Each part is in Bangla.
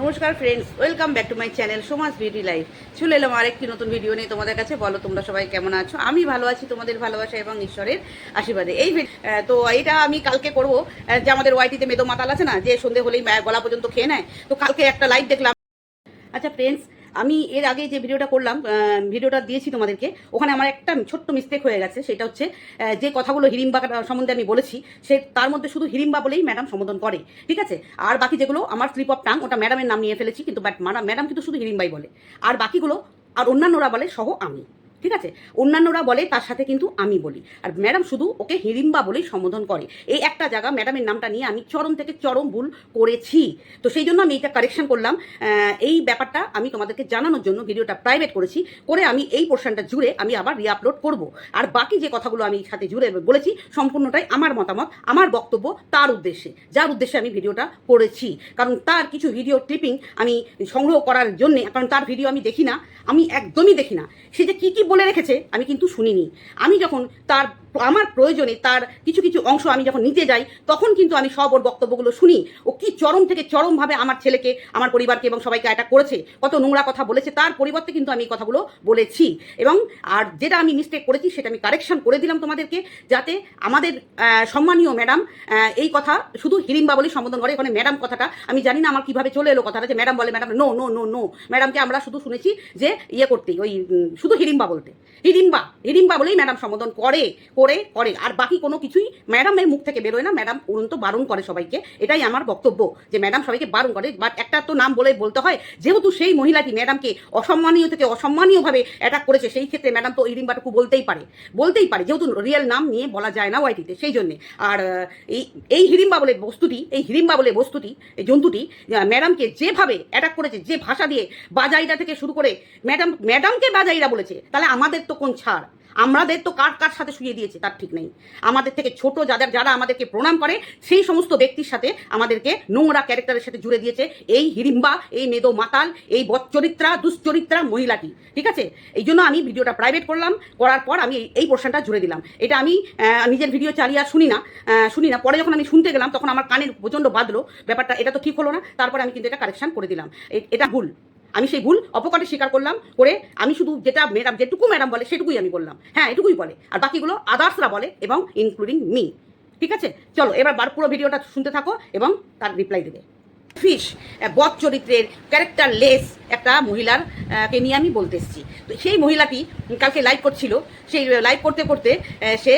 নমস্কার friends welcome back to my channel Soma's beauty life চলে এলাম আরেকটি নতুন ভিডিও নিয়ে তোমাদের কাছে। বলো তোমরা সবাই কেমন আছো? আমি ভালো আছি, তোমাদের ভালোবাসা এবং ঈশ্বরের আশীর্বাদে। এই তো এটা আমি কালকে করব। যে আমাদের ওয়াইটিতে মেদো মাতাল আছে না, যে সন্ধে হলেই গলা পর্যন্ত খেয়ে নেয়। তো কালকে একটা লাইভ দেখলাম। আচ্ছা ফ্রেন্ডস আমি এর আগে যে ভিডিওটা করলাম ভিডিওটা দিয়েছি তোমাদেরকে, ওখানে আমার একটা ছোট্ট মিস্টেক হয়ে গেছে, সেটা হচ্ছে যে কথাগুলো হিরিম্বা সম্বন্ধে আমি বলেছি, সে তার মধ্যে শুধু হিরিম্বা বলেই ম্যাডাম সম্বোধন করে, ঠিক আছে? আর বাকি যেগুলো, আমার স্লিপ অফ টাং ওটা ম্যাডামের নাম নিয়ে ফেলেছি, কিন্তু ম্যাডাম কিন্তু শুধু হিরিম্বাই বলে, আর বাকিগুলো, আর অন্যান্যরা বলে সহ আমি। ঠিক আছে? অন্যান্যরা বলে, তার সাথে কিন্তু আমি বলি। আর ম্যাডাম শুধু ওকে হিড়িম্বা বলেই সম্বোধন করে। এই একটা জায়গা ম্যাডামের নামটা নিয়ে আমি চরম থেকে চরম ভুল করেছি। তো সেই জন্য আমি এটা কারেকশন করলাম। এই ব্যাপারটা আমি তোমাদেরকে জানানোর জন্য ভিডিওটা প্রাইভেট করেছি। করে আমি এই পোর্শনটা জুড়ে আমি আবার রিআপলোড করব। আর বাকি যে কথাগুলো আমি সাথে জুড়ে বলেছি, সম্পূর্ণটাই আমার মতামত, আমার বক্তব্য তার উদ্দেশ্যে। যার উদ্দেশ্যে আমি ভিডিওটা করেছি। কারণ তার কিছু ভিডিও ক্লিপিং আমি সংগ্রহ করার জন্যে, কারণ তার ভিডিও আমি দেখি না, আমি একদমই দেখি না। সে যে কী কী বলে রেখেছে আমি কিন্তু শুনিনি। আমি যখন তার আমার প্রয়োজনে তার কিছু কিছু অংশ আমি যখন নিতে যাই, তখন কিন্তু আমি সব ওর বক্তব্যগুলো শুনি। ও কি চরম থেকে চরমভাবে আমার ছেলেকে, আমার পরিবারকে এবং সবাইকে অ্যাটাক করেছে, কত নোংরা কথা বলেছে, তার পরিবর্তে কিন্তু আমি এই কথাগুলো বলেছি। এবং আর যেটা আমি মিস্টেক করেছি, সেটা আমি কারেকশন করে দিলাম তোমাদেরকে, যাতে আমাদের সম্মানীয় ম্যাডাম এই কথা শুধু হিরিম্বা বলেই সম্বোধন করে, এখানে ম্যাডাম কথাটা, আমি জানি না আমার কীভাবে চলে এলো কথাটা যে ম্যাডাম বলে madam no no no no ম্যাডামকে আমরা শুধু শুনেছি যে ইয়ে করতে, ওই, শুধু হিরিম্বা বলতে। হিরিম্বা হিরিম্বা বলেই ম্যাডাম সম্বোধন করে করে করে। আর বাকি কোনো কিছুই ম্যাডামের মুখ থেকে বেরোয় না। ম্যাডাম উড়ন্ত বারণ করে সবাইকে। এটাই আমার বক্তব্য, যে ম্যাডাম সবাইকে বারণ করে। বাট একটা তো নাম বলে বলতে হয়, যেহেতু সেই মহিলাটি ম্যাডামকে অসম্মানীয় থেকে অসম্মানীয়ভাবে অ্যাটাক করেছে, সেই ক্ষেত্রে ম্যাডাম তো হিরিম্বাটুকু বলতেই পারে। বলতেই পারে, যেহেতু রিয়েল নাম নিয়ে বলা যায় না ওয়াইটিতে, সেই জন্যে। আর এই এই হিরিম্বা বলে বস্তুটি, এই হিরিম্বা বলে বস্তুটি, এই জন্তুটি ম্যাডামকে যেভাবে অ্যাটাক করেছে, যে ভাষা দিয়ে বাজাইরা থেকে শুরু করে ম্যাডাম, ম্যাডামকে বাজাইরা বলেছে, তাহলে আমাদের তো কোন ছাড়? আমাদের তো কার কার সাথে শুয়ে দিয়েছে তার ঠিক নেই। আমাদের থেকে ছোট যাদের যারা আমাদেরকে প্রণাম করে, সেই সমস্ত ব্যক্তির সাথে আমাদেরকে নোংরা ক্যারেক্টারের সাথে জুড়ে দিয়েছে এই হিরিম্বা, এই মেদো মাতাল, এই বচ্চরিত্রা, দুশ্চরিত্রা মহিলাটি, ঠিক আছে? এই জন্য আমি ভিডিওটা প্রাইভেট করলাম, করার পর আমি এই- পোর্শনটা জুড়ে দিলাম। এটা আমি নিজের ভিডিও চালিয়ে আর শুনি না শুনি না। পরে যখন আমি শুনতে গেলাম, তখন আমার কানের প্রচণ্ড বাঁধলো ব্যাপারটা, এটা তো ঠিক হলো না। তারপরে আমি কিন্তু এটা কারেকশন করে দিলাম। এটা ভুল। আমি সেই ভুল অপকারে স্বীকার করলাম করে আমি শুধু যেটা ম্যাডাম যেটুকু ম্যাডাম বলে সেটুকুই আমি বললাম। হ্যাঁ এটুকুই বলে। আর বাকিগুলো আদার্সরা বলে এবং ইনক্লুডিং মি ঠিক আছে? চলো, এবার বার পুরো ভিডিওটা শুনতে থাকো এবং তার রিপ্লাই দেবে। ফিশ বধ চরিত্রের ক্যারেক্টার লেস একটা মহিলার কে নিয়ে আমি বলতে এসেছি। তো সেই মহিলাটি কালকে লাইভ করছিল, সেই লাইভ করতে করতে সে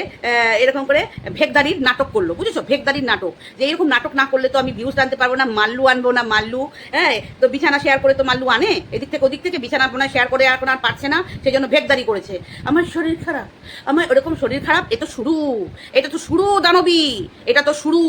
এরকম করে ভেগদারির নাটক করল, বুঝেছ? ভেগদারির নাটক। যে এরকম নাটক না করলে তো আমি ভিউজ আনতে পারব না, মাল্লু আনব না, মাল্লু হ্যাঁ? তো বিছানা শেয়ার করে তো মাল্লু আনে? এদিক থেকে ওদিক থেকে বিছানা বোনা শেয়ার করে এখন আর পারছে না সেই জন্য ভেগদারি করেছে। আমার শরীর খারাপ। আমার ওরকম শরীর খারাপ? এ তো শুরু। এটা তো শুরু, দানবী! এটা তো শুরু।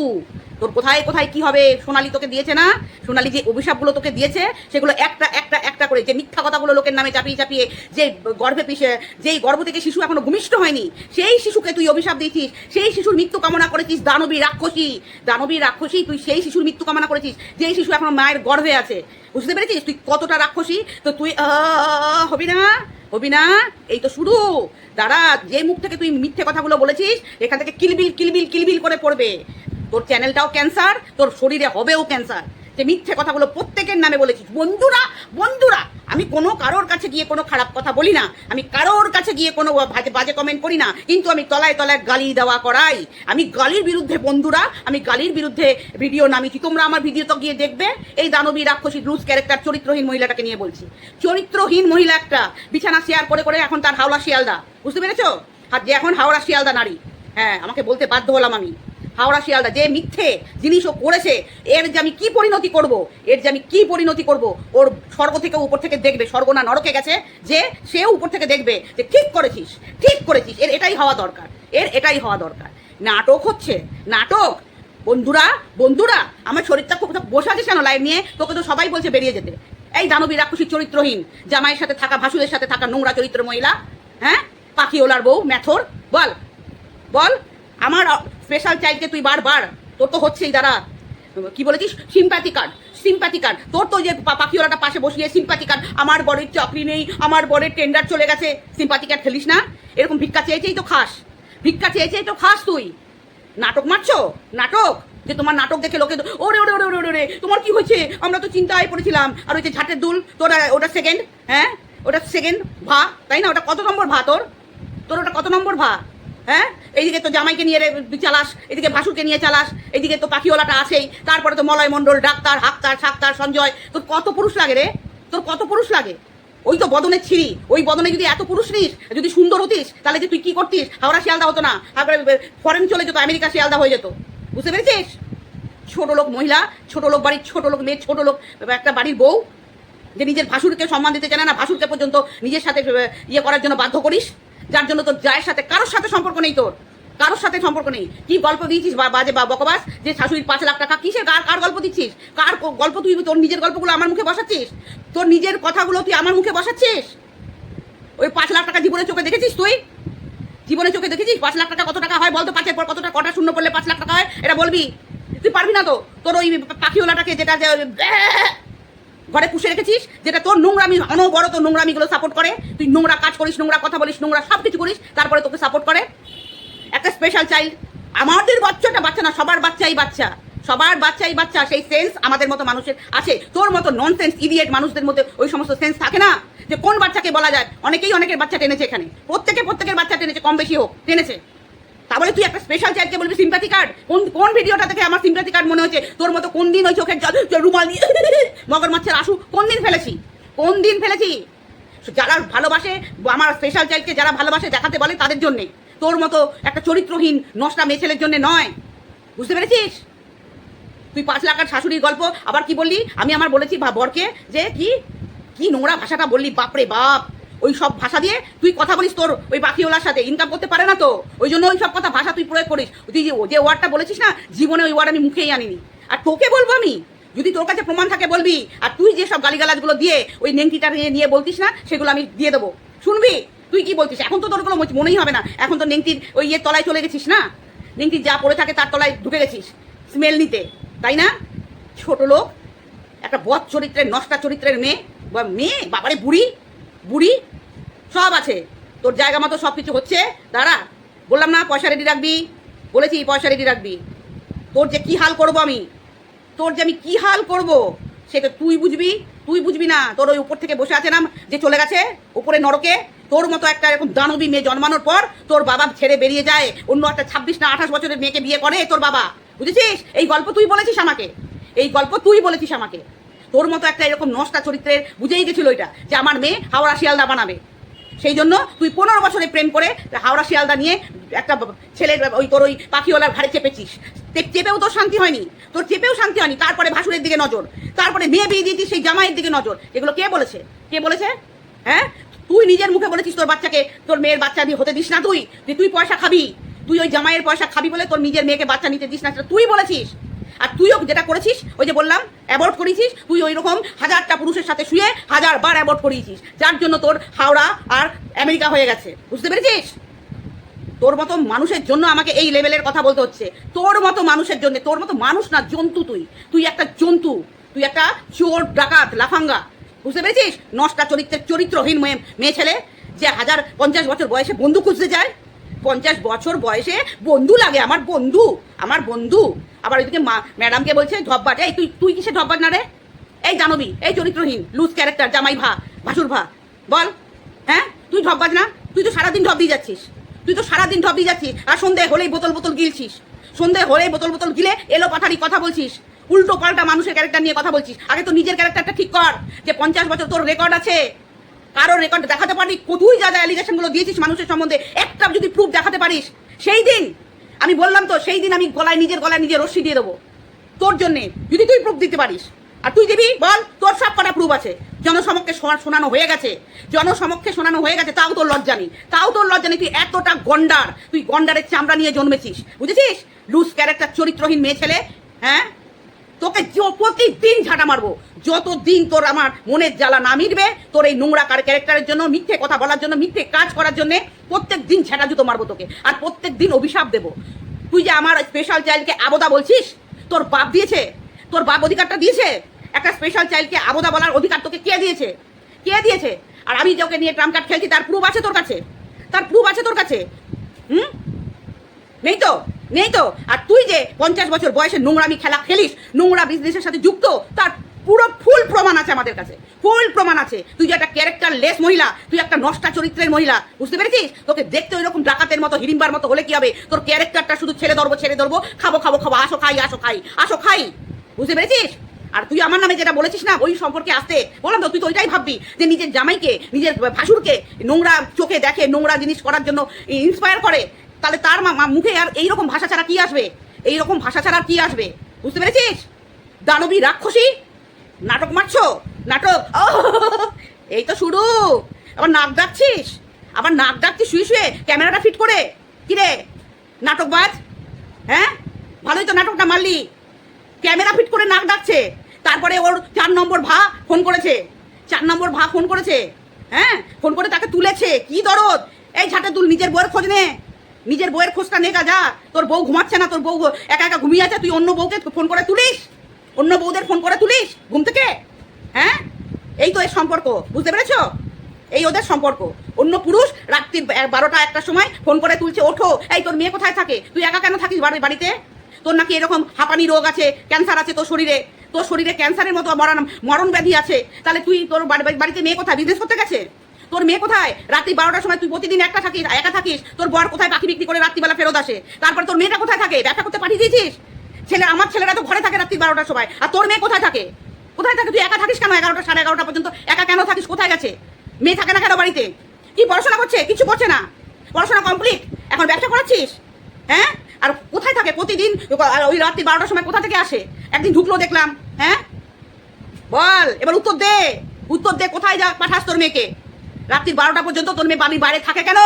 তোর কোথায় কোথায় কি হবে? সোনালি তোকে দিয়েছে না? সোনালি যে অভিশাপগুলো তোকে দিয়েছে, সেগুলো একটা একটা একটা করে, যে মিথ্যা কথাগুলো লোকের নামে চাপিয়ে চাপিয়ে যে গর্ভে পিষে, যেই গর্ভ থেকে শিশু এখনও ভূমিষ্ঠ হয়নি, সেই শিশুকে তুই অভিশাপ দিয়েছিস, সেই শিশুর মৃত্যু কামনা করেছিস, দানবী রাক্ষসী দানবী রাক্ষসী, তুই সেই শিশুর মৃত্যু কামনা করেছিস, যেই শিশু এখনও মায়ের গর্ভে আছে। বুঝতে পেরেছিস? তুই কতটা রাক্ষসী? তো তুই হবি না হবি না, এই তো শুরু। দাঁড়া, যে মুখ থেকে তুই মিথ্যে কথাগুলো বলেছিস, এখান থেকে কিলবিল কিলবিল কিলবিল করে পড়বে। তোর চ্যানেলটাও ক্যান্সার, তোর শরীরে হবেও ক্যান্সার। যে মিথ্যে কথাগুলো প্রত্যেকের নামে বলেছিস বন্ধুরা বন্ধুরা, আমি কোনো কারোর কাছে গিয়ে কোনো খারাপ কথা বলি না। আমি কারোর কাছে গিয়ে কোনো বাজে কমেন্ট করি না। কিন্তু আমি তলায় তলায় গালি দেওয়া করাই। আমি গালির বিরুদ্ধে বন্ধুরা, আমি গালির বিরুদ্ধে ভিডিও নামিয়েছি। তোমরা আমার ভিডিও তো গিয়ে দেখবে, এই দানবী রাক্ষসী রুজ ক্যারেক্টার চরিত্রহীন মহিলাটাকে নিয়ে বলছি। চরিত্রহীন মহিলা একটা। বিছানা শেয়ার করে করে এখন তার হাওড়া শিয়ালদা। বুঝতে পেরেছ? আর যে এখন হাওড়া শিয়ালদা নারী। হ্যাঁ আমাকে বলতে বাধ্য হলাম আমি। হাওড়া শিয়ালদা, যে মিথ্যে জিনিস ও করেছে, এর যে আমি কি পরিণতি করব? এর যে আমি কি পরিণতি করব? ওর স্বর্গ থেকে উপর থেকে দেখবে স্বর্গ না নরকে গেছে, যে সেও উপর থেকে দেখবে যে ঠিক করেছিস ঠিক করেছিস, এর এটাই হওয়া দরকার, এর এটাই হওয়া দরকার। নাটক হচ্ছে, নাটক। বন্ধুরা বন্ধুরা, আমার শরীরটা খুব বসে আছিস কেন লাইন নিয়ে? তোকে তো সবাই বলছে বেরিয়ে যেতে। এই দানবী রাক্ষসী চরিত্রহীন, জামাইয়ের সাথে থাকা ভাসুদের সাথে থাকা নোংরা চরিত্র মহিলা হ্যাঁ? পাখিওলার বউ ম্যাথর বল বল। আমার স্পেশাল চাইল্ডকে তুই বারবার তোর তো হচ্ছেই দাঁড়া। কি বলেছিস? সিম্প্যাথি কার্ড সিম্প্যাথি কার্ড তোর তো যে পাখিওয়ালাটা পাশে বসিয়ে সিম্প্যাথি কার্ড আমার বরের চাকরি নেই আমার বরের টেন্ডার চলে গেছে। সিম্প্যাথি কার্ড খেলিস না? এরকম ভিক্ষা চেয়েছেই তো খাস। ভিক্ষা চেয়েছেই তো খাস তুই। নাটক মারছো? নাটক? যে তোমার নাটক দেখে লোকে ওরে ওরে ওরে ওরে, ওরে তোমার কি হয়েছে? আমরা তো চিন্তায় পড়েছিলাম। আর ওই যে ঝাটের দুল তোর ওটা সেকেন্ড হ্যাঁ? ওটা সেকেন্ড ভা তাই না? ওটা কত নম্বর ভা তোর? তোর ওটা কত নম্বর ভা? হ্যাঁ? এইদিকে তো জামাইকে নিয়ে চালাস এদিকে ভাসুরকে নিয়ে চালাস এদিকে তো পাখিওয়ালাটা আসেই তারপরে তো মলয় মণ্ডল, ডাক্তার, হাক্তার, সাক্তার, সঞ্জয়, তোর কত পুরুষ লাগে রে? তোর কত পুরুষ লাগে? ওই তো বদনের ছিঁড়ি, ওই বদনে যদি এত পুরুষ নিস, যদি সুন্দর হতিস, তাহলে যে তুই কি করতিস? হাওড়া শিয়ালদা হতো না, তারপরে ফরেন চলে যেত, আমেরিকা শিয়ালদা হয়ে যেত। বুঝতে পেরেছিস? ছোট লোক মহিলা, ছোট লোক বাড়ির, ছোট লোক মেয়ে, ছোট লোক, একটা বাড়ির বউ, যে নিজের ভাসুরকে সম্মান দিতে জানে না, ভাসুরকে পর্যন্ত নিজের সাথে ইয়ে করার জন্য বাধ্য করিস। যার জন্য তোর জায়ের সাথে, কারোর সাথে সম্পর্ক নেই তোর। কারোর সাথে সম্পর্ক নেই। কি গল্প দিয়েছিস বাজে বা বকবাস? যে শাশুড়ির পাঁচ লাখ টাকা কিসের? কার কার গল্প দিচ্ছিস? কার গল্প তুই তোর নিজের গল্পগুলো আমার মুখে বসাচ্ছিস? তোর নিজের কথাগুলো তুই আমার মুখে বসাচ্ছিস? ওই পাঁচ লাখ টাকা জীবনের চোখে দেখেছিস তুই? জীবনের চোখে দেখেছিস? পাঁচ লাখ টাকা কত টাকা হয় বলতো পাঁচের পর কতটা কটা শূন্য করলে পাঁচ লাখ টাকা হয়? এটা বলবি? তুই পারবি না তো? তোর ওই পাখিওয়ালাটাকে যেটা যে ঘরে পুষে রেখেছিস? যেটা তোর নোংরামি, অনবরত নোংরামিগুলো সাপোর্ট করে। তুই নোংরা কাজ করিস, নোংরা কথা বলিস, নোংরা সব কিছু করিস, তারপরে তোকে সাপোর্ট করে। একটা স্পেশাল চাইল্ড আমাদের বাচ্চাটা বাচ্চা না, সবার বাচ্চাই বাচ্চা। সবার বাচ্চাই বাচ্চা, সেই সেন্স আমাদের মতো মানুষের আছে। তোর মতো নন সেন্স ইডিয়েট মানুষদের মধ্যে ওই সমস্ত সেন্স থাকে না? যে কোন বাচ্চাকে বলা যায়? অনেকেই অনেকের বাচ্চা টেনেছে এখানে। প্রত্যেকে প্রত্যেকের বাচ্চা টেনেছে, কম বেশি হোক, টেনেছে। তাহলে তুই একটা স্পেশাল চাইল্ডকে বলবি সিম্পাথি কার্ড কোন কোন ভিডিওটা থেকে আমার সিম্পাথি কার্ড মনে হচ্ছে তোর মতো কোন দিন ওই চোখের রুমাল দিয়ে মগর মাছের আশু কোন দিন ফেলেছি? কোন দিন ফেলেছি? যারা ভালোবাসে, আমার স্পেশাল চাইল্ডকে যারা ভালোবাসে দেখাতে বলে তাদের জন্যে। তোর মতো একটা চরিত্রহীন, নষ্টা মেয়ে ছেলের জন্য নয়। বুঝতে পেরেছিস? তুই পাঁচ লাখ আর শাশুড়ির গল্প। আবার কি বললি? আমি আমার বলেছি বরকে যে কি কি নোংরা ভাষাটা বললি, বাপরে বাপ। ওই সব ভাষা দিয়ে তুই কথা বলিস তোর ওই পাখিওয়ালার সাথে। ইনকাম করতে পারে না তো। ওই জন্য ওই সব কথা ভাষা তুই প্রয়োগ করিস। তুই যে ওয়ার্ডটা বলেছিস না, জীবনে ওই ওয়ার্ড আমি মুখেই আনিনি। আর তোকে বলব আমি, যদি তোর কাছে প্রমাণ থাকে বলবি, আর তুই যে সব গালিগালাজগুলো দিয়ে ওই নেংটিটা নিয়ে নিয়ে বলতিস না, সেগুলো আমি দিয়ে দেবো। শুনবি? তুই কি বলছিস এখন তো তোর কোনো মনেই হবে না। এখন তো নেংটির ওই ইয়ের তলায় চলে গেছিস না? নেংটির যা পড়ে থাকে তার তলায় ঢুকে গেছিস স্মেল নিতে। তাই না? ছোট লোক, একটা বধ চরিত্রের, নষ্টা চরিত্রের মেয়ে, বা মেয়ে, বাবারে বুড়ি। বুড়ি, সব আছে। তোর জায়গা মতো সব কিছু হচ্ছে। দাঁড়া, বললাম না, পয়সা রেডি রাখবি? বলেছি, পয়সা রেডি রাখবি। তোর যে কি হাল করব আমি? তোর যে আমি কি হাল করব? সেটা তুই বুঝবি তুই বুঝবি না। তোর ওই উপর থেকে বসে আছে না যে চলে গেছে, উপরে নরকে। তোর মতো একটা এরকম দানবী মেয়ে জন্মানোর পর তোর বাবা ছেড়ে বেরিয়ে যায়। অন্য একটা ছাব্বিশ না আঠাশ বছরের মেয়েকে বিয়ে করে তোর বাবা। বুঝেছিস? এই গল্প তুই বলেছিস আমাকে। এই গল্প তুই বলেছিস আমাকে। তোর মতো একটা এরকম নষ্টা চরিত্রের বুঝেই গেছিল এটা, যে আমার মেয়ে হাওড়া শিয়ালদা বানাবে। সেই জন্য তুই পনেরো বছরে প্রেম করে হাওড়া শিয়ালদা নিয়ে একটা ছেলের ওই তোর ওই পাখিওয়ালার ঘাড়ে চেপেছিস। চেপেও তোর শান্তি হয়নি। তোর চেপেও শান্তি হয়নি। তারপরে ভাসুরের দিকে নজর। তারপরে মেয়ে বিয়ে দিয়েছিস, সেই জামাইয়ের দিকে নজর। এগুলো কে বলেছে? কে বলেছে? হ্যাঁ? তুই নিজের মুখে বলেছিস তোর বাচ্চাকে, তোর মেয়ের বাচ্চা দিয়ে হতে দিস না তুই, যে তুই পয়সা খাবি। তুই ওই জামাইয়ের পয়সা খাবি বলে তোর নিজের মেয়েকে বাচ্চা নিতে দিস না তুই বলেছিস। আর তুইও যেটা করেছিস, ওই যে বললাম অ্যাবর্ট করেছিস তুই ওই রকম হাজারটা পুরুষের সাথে শুয়ে হাজার বার অ্যাবর্ট করিয়েছিস। যার জন্য তোর হাওড়া আর আমেরিকা হয়ে গেছে। বুঝতে পেরেছিস? তোর মতো মানুষের জন্য আমাকে এই লেভেলের কথা বলতে হচ্ছে। তোর মতো মানুষের জন্য, তোর মতো মানুষ না, জন্তু তুই। তুই একটা জন্তু, তুই একটা চোর, ডাকাত, লাফাঙ্গা। বুঝতে পেরেছিস? নষ্টা চরিত্রের চরিত্রহীন মেয়ে মেয়ে ছেলে যে হাজার পঞ্চাশ বছর বয়সে বন্ধু খুঁজতে যায় পঞ্চাশ বছর বয়সে বন্ধু লাগে, আমার বন্ধু আমার বন্ধু। আবার ওইদিকে মা, ম্যাডামকে বলছে ঢব্বাট এই, তুই তুই কিসে ঢব্বাট না রে? এই জানবি এই চরিত্রহীন লুজ ক্যারেক্টার জামাই ভা, ভাসুর ভা। বল হ্যাঁ? তুই ঢব্বাজ না? তুই তো সারাদিন ঢপ দিয়ে যাচ্ছিস। তুই তো সারাদিন ঢপ দিয়ে যাচ্ছিস। আর সন্ধে হলেই বোতল বোতল গিলছিস। সন্ধে হলেই বোতল বোতল গিলে এলো পাথারি কথা বলছিস। উল্টো পাল্টা মানুষের ক্যারেক্টার নিয়ে কথা বলছিস। আগে তো নিজের ক্যারেক্টারটা ঠিক কর, যে পঞ্চাশ বছর তোর রেকর্ড আছে। কারোর রেকর্ড দেখাতে পারবি তুই যা যা অ্যালিগেশনগুলো দিয়েছিস মানুষের সম্বন্ধে, একটা যদি প্রুফ দেখাতে পারিস, সেই দিন, আমি বললাম তো, সেই দিন আমি গলায়, নিজের গলায় নিজের রশ্মি দিয়ে দেবো, তোর জন্যে, যদি তুই প্রুফ দিতে পারিস, আর তুই দিবি, বল, তোর সব কটা প্রুফ আছে, জনসমক্ষে শোনানো হয়ে গেছে, জনসমক্ষে শোনানো হয়ে গেছে, তাও তোর লজ্জা নেই, তাও তোর লজ্জা নেই, তুই এতটা গন্ডার, তুই গন্ডারের চামড়া নিয়ে জন্মেছিস, বুঝেছিস? লুজ ক্যারেক্টার চরিত্রহীন মেয়ে ছেলে হ্যাঁ? তোকে প্রতিদিন ঝাঁটা মারবো। যতদিন তোর আমার মনের জ্বালা না মিটবে, তোর এই নোংরা কার ক্যারেক্টারের জন্য, মিথ্যে কথা বলার জন্য, মিথ্যে কাজ করার জন্য প্রত্যেক দিন ঝেঁটা জুতো মারবো তোকে। আর প্রত্যেক দিন অভিশাপ দেবো। তুই যে আমার স্পেশাল চাইল্ডকে আবদা বলছিস? তোর বাপ দিয়েছে? তোর বাপ অধিকারটা দিয়েছে? একটা স্পেশাল চাইল্ডকে আবদা বলার অধিকার তোকে কে দিয়েছে? কে দিয়েছে? আর আমি যে ওকে নিয়ে ট্রাম কার্ড খেলছি, তার প্রুফ আছে তোর কাছে? তার প্রুফ আছে তোর কাছে? হুম? নেই তো? নেই তো? আর তুই যে পঞ্চাশ বছর বয়সে নোংরামি খেলা খেলিস, নোংরা বিজনেসের সাথে যুক্ত, তার পুরো ফুল প্রমাণ আছে আমাদের কাছে। ফুল প্রমাণ আছে। তুই যে একটা ক্যারেক্টার লেস মহিলা, তুই একটা নষ্টা চরিত্রের মহিলা, বুঝতে পেরেছিস? তোকে দেখতে ওই রকম ডাকাতের মতো হিড়িম্বার মতো হলে কি হবে? তোর ক্যারেক্টারটা শুধু ছেড়ে ধরবো ছেড়ে ধরবো, খাব খাব খাব, আসো, খাই আসো খাই আসো, খাই। বুঝতে পেরেছিস? আর তুই আমার নামে যেটা বলেছিস না, ওই সম্পর্কে আসতে। বললাম তো, তুই তো ওইটাই ভাববি যে নিজের জামাইকে, নিজের ভাসুরকে নোংরা চোখে দেখে নোংরা জিনিস করার জন্য ইন্সপায়ার করে। তাহলে তার মুখে আর এইরকম ভাষা ছাড়া কি আসবে? এইরকম ভাষা ছাড়া কি আসবে? বুঝতে পেরেছিস? দানবী রাক্ষসী? নাটক মারছো? নাটক? এই তো শুরু। আবার নাক ডাকছিস? আবার নাক ডাকছিস শুয়ে শুয়ে? ক্যামেরাটা ফিট করে? কিরে নাটকবাজ হ্যাঁ? ভালোই তো নাটকটা মারলি। ক্যামেরা ফিট করে নাক ডাকছে। তারপরে ওর চার নম্বর ভা ফোন করেছে। চার নম্বর ভা ফোন করেছে। হ্যাঁ? ফোন করে তাকে তুলেছে। কি দরদ? এই ঝাঁটে তুল, নিজের বউয়ের খোঁজ নে। নিজের বউয়ের খোঁজটা নেগা যা। তোর বউ ঘুমাচ্ছে না, তোর বউ একা একা ঘুমিয়ে আছে, তুই অন্য বউকে ফোন করে তুলিস। অন্য বউদের ফোন করে তুলিস, ঘুম থেকে। হ্যাঁ? এই তো এর সম্পর্ক, বুঝতে পেরেছ? এই ওদের সম্পর্ক। অন্য পুরুষ রাত্রি বারোটা, একটার সময় ফোন করে তুলছে, ওঠো। এই তোর মেয়ে কোথায় থাকে? তুই একা কেন থাকিস বাড়ি, বাড়িতে? তোর নাকি এরকম হাঁপানি রোগ আছে, ক্যান্সার আছে তোর শরীরে? তোর শরীরে ক্যান্সারের মতো মরণ মরণ ব্যাধি আছে। তাহলে তুই তোর বাড়ি- বাড়িতে মেয়ে কোথায়? বিজনেস করতে গেছে? তোর মেয়ে কোথায়? রাত্রি বারোটার সময় তুই প্রতিদিন একটা থাকিস, একা থাকিস, তোর বর কোথায় পাখি বিক্রি করে রাত্রিবেলা ফেরত আসে? তারপর তোর মেয়েটা কোথায় থাকে? ব্যবসা করতে পাঠিয়ে দিয়েছিস? ছেলে, আমার ছেলেরা তো ঘরে থাকে রাত্রি বারোটার সময়। আর তোর মেয়ে কোথায় থাকে? কোথায় থাকে? তুই একা থাকিস কেন? এগারোটা, সাড়ে এগারোটা পর্যন্ত একা কেন থাকিস? কোথায় গেছে? মেয়ে থাকে না কেন বাড়িতে? কি পড়াশোনা করছে? কিছু করছে না? পড়াশোনা কমপ্লিট এখন ব্যবসা করাচ্ছিস? হ্যাঁ? আর কোথায় থাকে প্রতিদিন? ওই রাত্রি বারোটার সময় কোথা থেকে আসে? একদিন ঢুকলো দেখলাম হ্যাঁ? বল, এবার উত্তর দে। উত্তর দে, কোথায় যা পাঠাস তোর মেয়েকে? রাত্রি বারোটা পর্যন্ত তোর মেয়ে বাড়ির বাইরে থাকে কেন?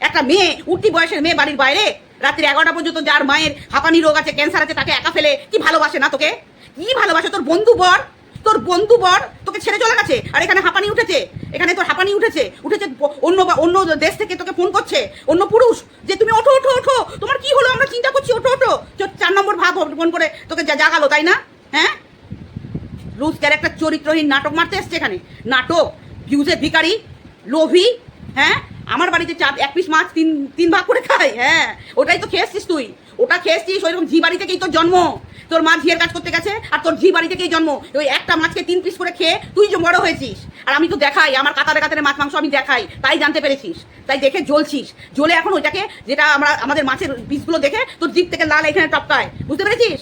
একটা মেয়ে, উঠতি বয়সের মেয়ে বাড়ির বাইরে, রাত্রি এগারোটা পর্যন্ত যার মায়ের হাঁপানি রোগ আছে ক্যান্সার আছে, তাকে একা ফেলে, কি ভালোবাসে না তোকে? কি ভালোবাসে? তোর বন্ধু বর, তোর বন্ধু বর তোকে ছেড়ে চলে গেছে, আর এখানে হাঁপানি উঠেছে, এখানে তোর হাঁপানি উঠেছে উঠেছে অন্য অন্য দেশ থেকে তোকে ফোন করছে, অন্য পুরুষ, যে তুমি ওঠো ওঠো ওঠো, তোমার কি হলো? আমরা চিন্তা করছি, ওঠো ওঠো চ- চার নম্বর ভাব ফোন করে তোকে যা জাগালো, তাই না? হ্যাঁ? লুজ ক্যারেক্টার চরিত্রহীন নাটক মারতে এসছে এখানে। নাটক ভিউজের ভিকারি লোভী হ্যাঁ? আমার বাড়িতে চাপ এক পিস মাছ তিন তিন ভাগ করে খাই হ্যাঁ? ওটাই তো খেয়েছিস তুই। ওটা খেয়েছিস, ওইরকম ঝি বাড়ি থেকেই তোর জন্ম। তোর মা ঝিয়ের কাজ করতে গেছে, আর তোর ঝি বাড়ি থেকেই জন্ম। ওই একটা মাছকে তিন পিস করে খেয়ে তুই যে বড় হয়েছিস। আর আমি তো দেখাই, আমার কাতারে কাতারে মাছ, মাংস আমি দেখাই, তাই জানতে পেরেছিস। তাই দেখে জ্বলছিস। জ্বলে এখন ওইটাকে, যেটা আমরা, আমাদের মাছের পিসগুলো দেখে তোর জিপ থেকে লাল এখানে টপকায়। বুঝতে পেরেছিস?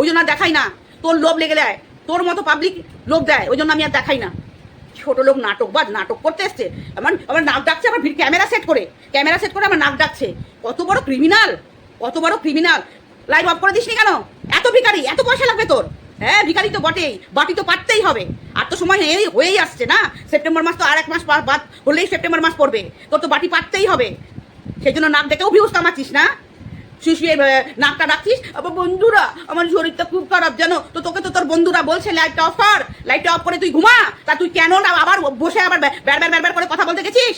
ওই জন্য আর দেখাই না। তোর লোভ লেগে দেয় তোর মতো পাবলিক লোভ দেয়। ওই জন্য আমি আর দেখাই না। ছোট লোক নাটক বা নাটক করতে এসছে। আমার আমার নাক ডাকছে আমার ক্যামেরা সেট করে ক্যামেরা সেট করে আমার নাক ডাকছে। কত বড় ক্রিমিনাল কত বড় ক্রিমিনাল লাইট অফ করে দিসনি কেন? এত ভিখারি, এত পয়সা লাগবে তোর? হ্যাঁ ভিখারি তো বটেই, বাটি তো পারতেই হবে। আর তো সময় এই হয়েই আসছে না? সেপ্টেম্বর মাস তো আর এক মাস বাদ হলেই সেপ্টেম্বর মাস পড়বে। তোর তো বাটি পারতেই হবে। সেই জন্য নাক দেখেও ভিউজ কামাচ্ছিস না? শুয়ে নাকটা ডাকছিস আবার বন্ধুরা, আমার শরীরটা খুব খারাপ, জানো? তো তোকে তো তোর বন্ধুরা বলছে লাইটটা অফ কর লাইটটা অফ করে তুই ঘুমা। তা তুই কেন না আবার বসে আবার ব্যার ব্যার ব্যার করে কথা বলতে গেছিস?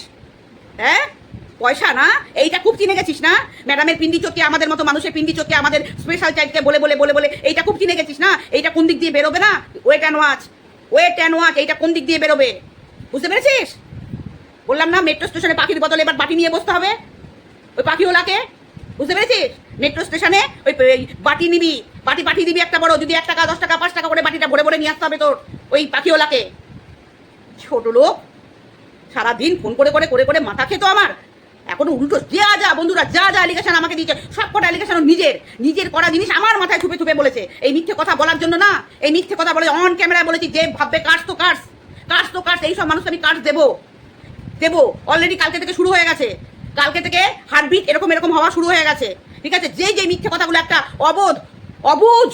হ্যাঁ? পয়সা না? এইটা খুব চিনে গেছিস না? ম্যাডামের পিন্ডি চোখে, আমাদের মতো মানুষের পিন্ডি চোখে আমাদের স্পেশাল চাইল্ডকে বলে বলে বলে বলে, এইটা খুব চিনে গেছিস না? এইটা কোন দিক দিয়ে বেরোবে না? Wait and watch wait and watch এইটা কোন দিক দিয়ে বেরোবে? বুঝতে পেরেছিস? বললাম না মেট্রো স্টেশনে পাখির বদলে এবার বাটি নিয়ে বসতে হবে? ওই পাখিওলাকে বুঝতে পেরেছিস? মেট্রো স্টেশনে ওই বাটি নিবি, বাটি পাঠিয়ে দিবি একটা বড়, যদি এক টাকা দশ টাকা, পাঁচ টাকা করে বাটিটা ভরে ভরে নিয়ে আসতে হবে তোর, ওই পাখিওলাকে ছোট লোক, সারাদিন ফোন করে করে করে করে মাথা খেতো আমার। এখন উল্টো যা যা, বন্ধুরা, যা যা অ্যালিগেশন আমাকে দিয়েছে, সব কটা অ্যালিগেশন নিজের। নিজের করা জিনিস আমার মাথায় থুপে ছুপে বলেছে। এই মিথ্যে কথা বলার জন্য না, এই মিথ্যে কথা বলে অন ক্যামেরায় বলেছি, যে ভাববে কাজ তো কাজ কাজ তো কাজ এইসব মানুষকে আমি কাজ দেবো। দেবো অলরেডি কালকে থেকে শুরু হয়ে গেছে। কালকে থেকে হার্টবিট এরকম এরকম হওয়া শুরু হয়ে গেছে। ঠিক আছে? যে যে মিথ্যে কথাগুলো একটা অবোধ, অবুঝ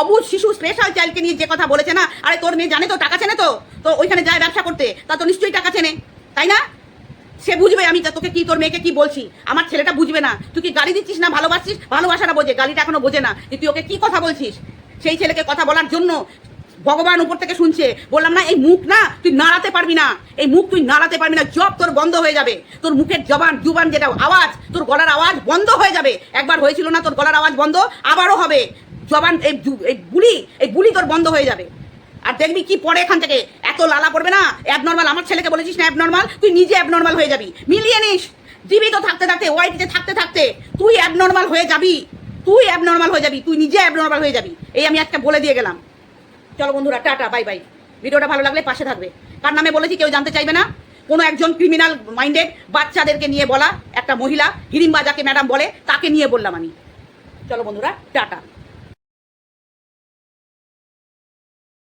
অবুঝ শিশু স্পেশাল চাইল্ডকে নিয়ে যে কথা বলেছে না, আরে তোর মেয়ে জানে তো, টাকা চেনে তো তো ওইখানে যায় ব্যবসা করতে, তা তো নিশ্চয়ই টাকা চেনে, তাই না? সে বুঝবে আমি তোকে কি, তোর মেয়েকে কি বলছি? আমার ছেলেটা বুঝবে না। তুই কি গালি দিচ্ছিস না ভালোবাসছিস ভালোবাসাটা বোঝে, গালিটা এখনও বোঝে না তুই ওকে কি কথা বলছিস? সেই ছেলেকে কথা বলার জন্য ভগবান উপর থেকে শুনছে। বললাম, না, এই মুখ না, তুই নাড়াতে পারবি না। এই মুখ তুই নাড়াতে পারবি না। জব তোর বন্ধ হয়ে যাবে। তোর মুখের জবান, জুবান যেটা আওয়াজ, তোর গলার আওয়াজ বন্ধ হয়ে যাবে। একবার হয়েছিল না, তোর গলার আওয়াজ বন্ধ, আবারও হবে। জবান, এই এই এই বুলি তোর বন্ধ হয়ে যাবে। আর দেখবি কি পড়ে এখান থেকে। এত লালা পড়বে না। অ্যাবনর্মাল আমার ছেলেকে বলেছিস না অ্যাবনর্মাল তুই নিজে অ্যাবনর্মাল হয়ে যাবি। মিলিয়ে নিস। জীবিত থাকতে থাকতে ওয়াইটিতে থাকতে থাকতে, তুই অ্যাবনর্মাল হয়ে যাবি। তুই অ্যাবনর্মাল হয়ে যাবি। তুই নিজে অ্যাবনর্মাল হয়ে যাবি। এই আমি আজকে বলে দিয়ে গেলাম। চলো বন্ধুরা, টাটা বাই বাই ভিডিওটা ভালো লাগলে পাশে থাকবে। কার নামে বলেছি কেউ জানতে চাইবে না? কোনো একজন ক্রিমিনাল মাইন্ডেড বাচ্চাদেরকে নিয়ে বলা একটা মহিলা হিরিম্বা যাকে ম্যাডাম বলে, তাকে নিয়ে বললাম আমি। চলো বন্ধুরা, টাটা।